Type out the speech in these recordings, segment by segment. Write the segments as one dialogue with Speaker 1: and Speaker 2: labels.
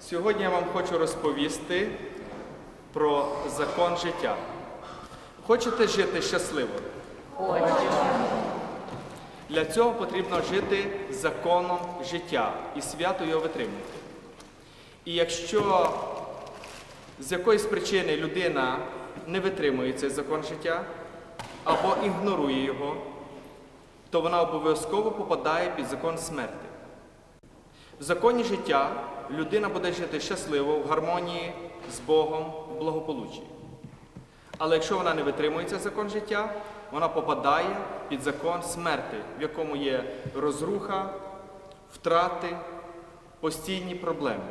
Speaker 1: Сьогодні я вам хочу розповісти про закон життя. Хочете жити щасливо? Для цього потрібно жити законом життя і свято його витримувати. І якщо з якоїсь причини людина не витримує цей закон життя або ігнорує його, то вона обов'язково попадає під закон смерти. В законі життя людина буде жити щасливо, в гармонії з Богом, в благополуччі. Але якщо вона не витримує цей закон життя, вона попадає під закон смерти, в якому є розруха, втрати, постійні проблеми.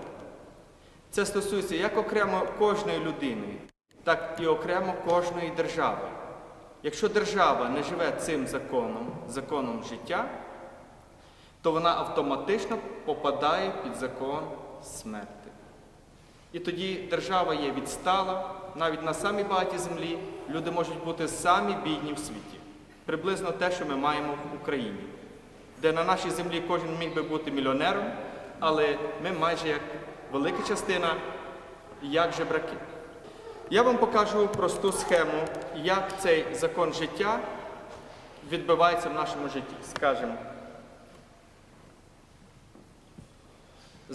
Speaker 1: Це стосується як окремо кожної людини, так і окремо кожної держави. Якщо держава не живе цим законом, законом життя, то вона автоматично попадає під закон смерти. І тоді держава є відстала, навіть на самій багатій землі люди можуть бути самі бідні в світі. Приблизно те, що ми маємо в Україні, де на нашій землі кожен міг би бути мільйонером, але ми майже як велика частина, як жебраки. Я вам покажу просту схему, як цей закон життя відбивається в нашому житті. Скажемо.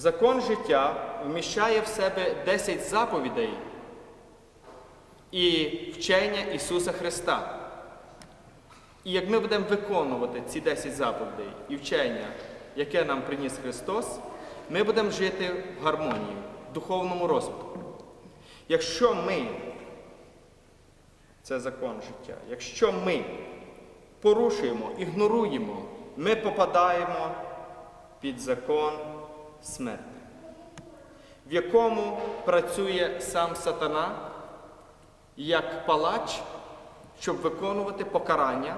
Speaker 1: Закон життя вміщає в себе 10 заповідей і вчення Ісуса Христа. І як ми будемо виконувати ці 10 заповідей і вчення, яке нам приніс Христос, ми будемо жити в гармонії, в духовному розвитку. Якщо ми, це закон життя, якщо ми порушуємо, ігноруємо, ми попадаємо під закон смерти, в якому працює сам сатана як палач, щоб виконувати покарання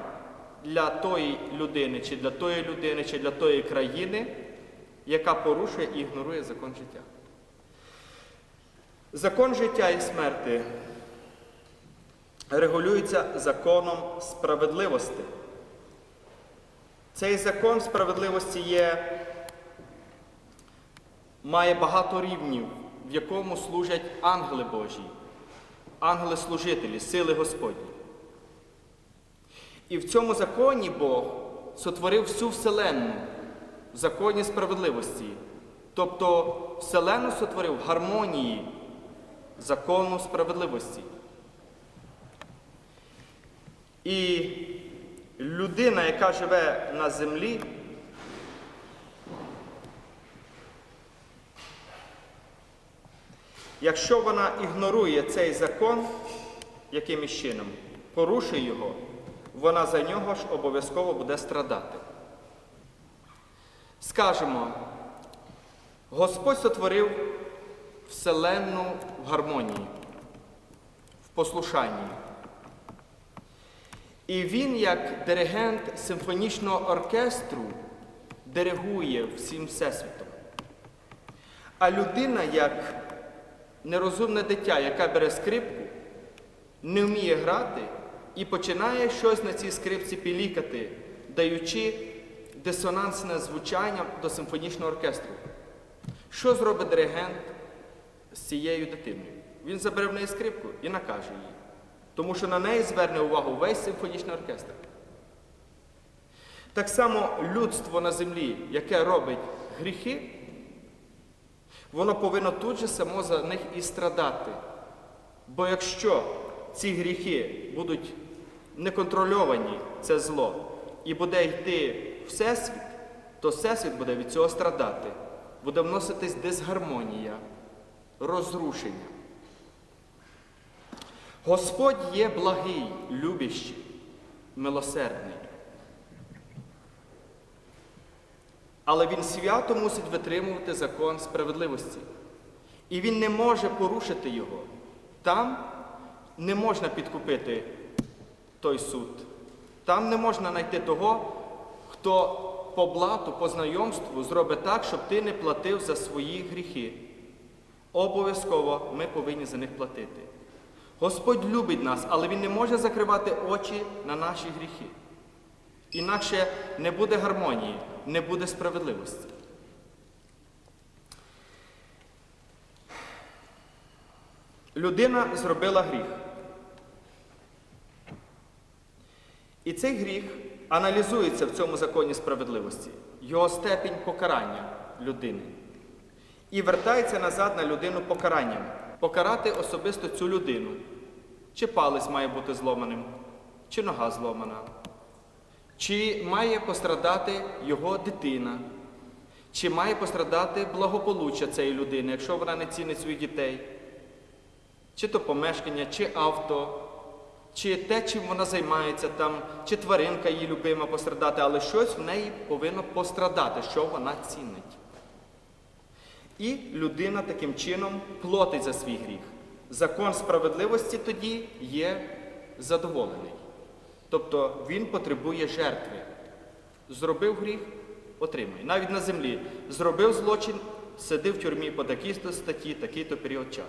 Speaker 1: для тої людини, чи для тої людини, чи для тої країни, яка порушує і ігнорує закон життя. Закон життя і смерти регулюється законом справедливості. Цей закон справедливості є має багато рівнів, в якому служать ангели Божі, ангели-служителі, сили Господні. І в цьому законі Бог сотворив всю Вселенну в законі справедливості. Тобто Вселенну сотворив в гармонії закону справедливості. І людина, яка живе на землі, Якщо вона ігнорує цей закон якимось чином, порушує його, вона за нього ж обов'язково буде страдати. Скажемо, Господь сотворив Вселенну в гармонії, в послушанні. І він, як диригент симфонічного оркестру, диригує всім всесвітом. А людина, як нерозумне дитя, яке бере скрипку, не вміє грати і починає щось на цій скрипці пілікати, даючи дисонансне звучання до симфонічного оркестру. Що зробить диригент з цією дитиною? Він забере в неї скрипку і накаже її, тому що на неї зверне увагу весь симфонічний оркестр. Так само людство на землі, яке робить гріхи, воно повинно тут же само за них і страдати. Бо якщо ці гріхи будуть неконтрольовані, це зло, і буде йти Всесвіт, то Всесвіт буде від цього страдати, буде вноситись дисгармонія, розрушення. Господь є благий, любящий, милосердний. Але він свято мусить витримувати закон справедливості. І він не може порушити його. Там не можна підкупити той суд. Там не можна знайти того, хто по блату, по знайомству зробить так, щоб ти не платив за свої гріхи. Обов'язково ми повинні за них платити. Господь любить нас, але Він не може закривати очі на наші гріхи. Інакше не буде гармонії, не буде справедливості. Людина зробила гріх. І цей гріх аналізується в цьому законі справедливості, його степінь покарання людини. І вертається назад на людину покаранням. Покарати особисто цю людину. Чи палець має бути зломаним, чи нога зломана, чи має пострадати його дитина, чи має пострадати благополуччя цієї людини, якщо вона не цінить своїх дітей, чи то помешкання, чи авто, чи те, чим вона займається, там, чи тваринка її любима пострадати, але щось в неї повинно пострадати, що вона цінить. І людина таким чином платить за свій гріх. Закон справедливості тоді є задоволений. Тобто він потребує жертви. Зробив гріх, отримує. Навіть на землі. Зробив злочин, сидив в тюрмі по такій-то статті, такий-то період часу.